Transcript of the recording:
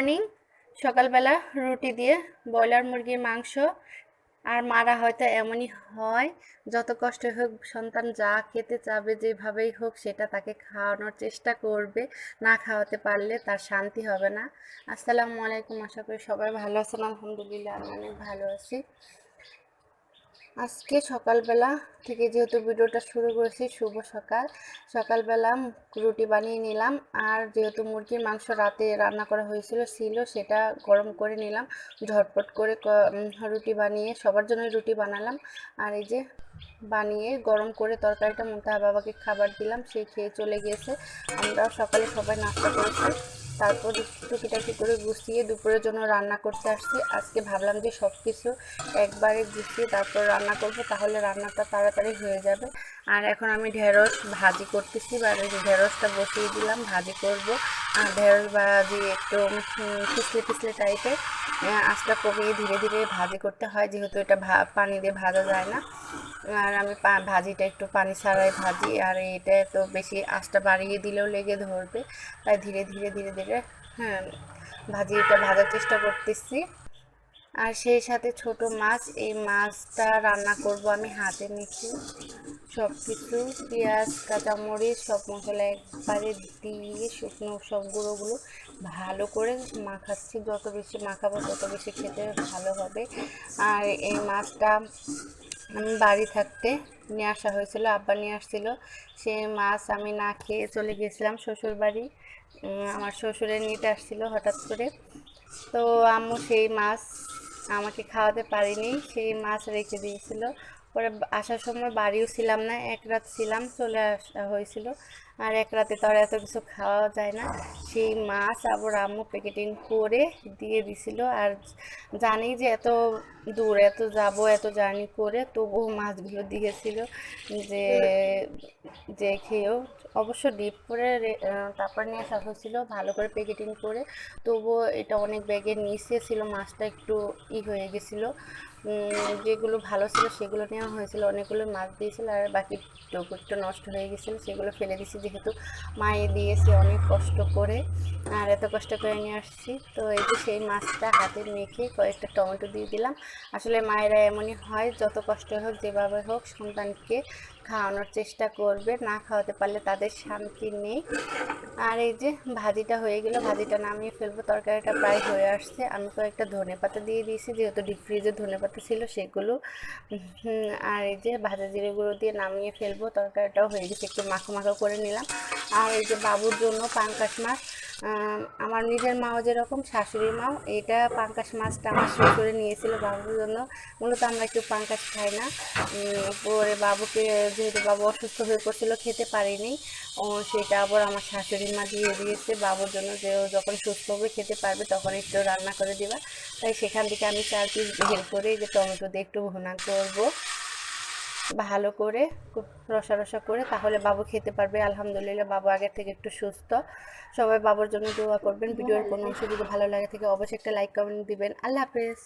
Morning সকালবেলা রুটি দিয়ে ব্রয়লার মুরগির মাংস আর মারা হয়তো এমনই হয়, যত কষ্ট হোক সন্তান যা খেতে চাবে যেভাবেই হোক সেটা তাকে খাওয়ানোর চেষ্টা করবে, না খাওয়াতে পারলে তার শান্তি হবে না। আসসালামু আলাইকুম, আশা করি সবাই ভালো আছেন, আলহামদুলিল্লাহ আমি অনেক ভালো আছি। আজকে সকালবেলা থেকে যেহেতু ভিডিওটা শুরু করেছি, শুভ সকাল। সকালবেলা রুটি বানিয়ে নিলাম আর যেহেতু মুরগির মাংস রাতে রান্না করা হয়েছিল, ছিল, সেটা গরম করে নিলাম। ঝটপট করে রুটি বানিয়ে সবার জন্য রুটি বানালাম। আর এই যে বানিয়ে গরম করে তরকারিটা মোটা বাবাকে খাবার দিলাম, সে খেয়ে চলে গিয়েছে আমরাও সকালে সবাই নাস্তা করেছি। তারপর টুকিটাকি করে গুছিয়ে দুপুরের জন্য রান্না করতে আসছি। আজকে ভাবলাম যে সব কিছু একবারে গুছিয়ে তারপর রান্না করব, তাহলে রান্নাটা তাড়াতাড়ি হয়ে যাবে। আর এখন আমি ঢেঁড়স ভাজি করতেছি, বা ঢেঁড়সটা বসিয়ে দিলাম, ভাজি করব। আর ঢেঁড়স ভাজি একটু পিছলে পিছলে টাইপের আঁচটা কমিয়ে ধীরে ধীরে ভাজি করতে হয়, যেহেতু এটা ভা- পানি দিয়ে ভাজা যায় না। আর আমি ভাজিটা একটু পানি ছাড়াই ভাজি, আর এটা তো বেশি আঁচটা বাড়িয়ে দিলেও লেগে ধরবে। তাই ধীরে ধীরে ধীরে ধীরে হ্যাঁ ভাজিটা ভাজার চেষ্টা করতেছি। আর সেই সাথে ছোট মাছ, এই মাছটা রান্না করব আমি হাতে মেখে সব কিছু পেঁয়াজ, কাঁচামরিচ, সব মশলা একবারে দিয়ে শুকনো সব গুঁড়োগুলো ভালো করে মাখাচ্ছি। যত বেশি মাখাবো তত বেশি খেতে ভালো হবে। আর এই মাছটা বাড়ি থাকতে নিয়ে আসা হয়েছিল, আব্বা নিয়ে আসছিল। সে মাছ আমি না খেয়ে চলে গেছিলাম শ্বশুর বাড়ি। আমার শ্বশুরে নিতে আসছিল হঠাৎ করে। তো আম্মু সেই মাছ আমাকে খাওয়াতে পারিনি, সেই মাছ রেখে দিয়েছিল। পরে আসার সময় বাড়িও ছিলাম না, এক রাত ছিলাম, চলে আসা হয়েছিল। আর এক রাতে তো আর এত কিছু খাওয়া যায় না। সেই মাছ আবার আম্মু প্যাকেটিং করে দিয়ে দিছিল। আর জানি যে এত দূর, এত যাব, এত জার্নি করে তবুও মাছগুলো দিয়েছিল যে যে খেয়েও। অবশ্য ডিপ করে তারপর নিয়ে আসা হয়েছিল, ভালো করে প্যাকেটিং করে। তবুও এটা অনেক ব্যাগের নিচে ছিল, মাছটা একটু ই হয়ে গেছিল। যেগুলো ভালো ছিল সেগুলো নেওয়া হয়েছিল। অনেকগুলো মাছ দিয়েছিল আর বাকি টুকুরটা নষ্ট হয়ে গেছিল, সেগুলো ফেলে দিয়েছি যেহেতু মায়ে দিয়েছে অনেক কষ্ট করে, আর এত কষ্ট করে নিয়ে আসছি। তো এই যে সেই মাছটা হাতে মেখে কয়েকটা টমেটো দিয়ে দিলাম। আসলে মায়েরা এমনই হয়, যত কষ্ট হোক যেভাবে হোক সন্তানকে খাওয়ানোর চেষ্টা করবে, না খাওয়াতে পারলে তাদের শান্তি নেই। আর এই যে ভাজিটা হয়ে গেল, ভাজিটা নামিয়ে ফেলব, তরকারিটা প্রায় হয়ে আসছে। আমি কয়েকটা ধনে পাতা দিয়ে দিয়েছি, যেহেতু ডিপ ফ্রিজে ধনে পাতা ছিল সেগুলো। আর এই যে ভাজা জিরে গুঁড়ো দিয়ে নামিয়ে ফেলব, তরকারিটাও হয়ে গেছে, একটু মাখো মাখো করে নিলাম। আর এই যে বাবুর জন্য পাঙ্কাশ মাছ আমার নিজের মাও যেরকম, শাশুড়ির মাও, এটা পাঙ্কাশ মাছটা আমার শ্বশুরে নিয়েছিল বাবুর জন্য। মূলত আমরা একটু পাঙ্কাশ খাই না। পরে বাবুকে, যেহেতু বাবু অসুস্থ হয়ে পড়ছিল, খেতে পারিনি, ও সেটা আবার আমার শাশুড়ি মা দিয়ে দিয়েছে বাবুর জন্য যে ও যখন সুস্থ হবে, খেতে পারবে, তখন একটু রান্না করে দিবা। তাই সেখান থেকে আমি চার পিস বের করে যে টমেটো দিয়ে একটু ভুনা করব। ভালো করে রসা রসা করে তাহলে বাবু খেতে পারবে। আলহামদুলিল্লাহ বাবু আগের থেকে একটু সুস্থ। সবাই বাবুর জন্য দোয়া করবেন। ভিডিওর কোনো অংশ যদি ভালো লাগে থেকে অবশ্যই একটা লাইক কমেন্ট দিবেন। আল্লাহ হাফেজ।